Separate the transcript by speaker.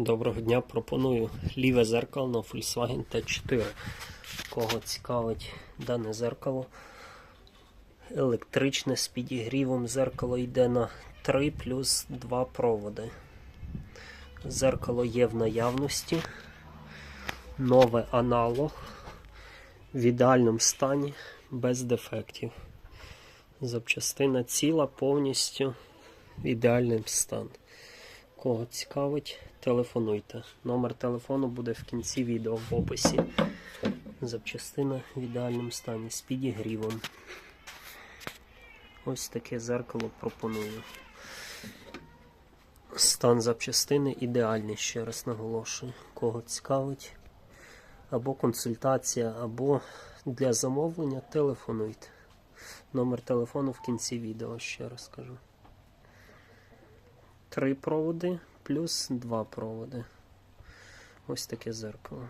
Speaker 1: Доброго дня, пропоную ліве зеркало на Volkswagen T4. Кого цікавить дане зеркало. Електричне з підігрівом зеркало йде на 3 плюс 2 проводи. Зеркало є в наявності. Нове аналог в ідеальному стані, без дефектів. Запчастина ціла повністю в ідеальному стані. Кого цікавить, телефонуйте. Номер телефону буде в кінці відео в описі. Запчастина в ідеальному стані з підігрівом. Ось таке зеркало пропоную. Стан запчастини ідеальний, ще раз наголошую. Кого цікавить, або консультація, або для замовлення телефонуйте. Номер телефону в кінці відео, ще раз кажу. Три проводи плюс два проводи. Ось таке зеркало.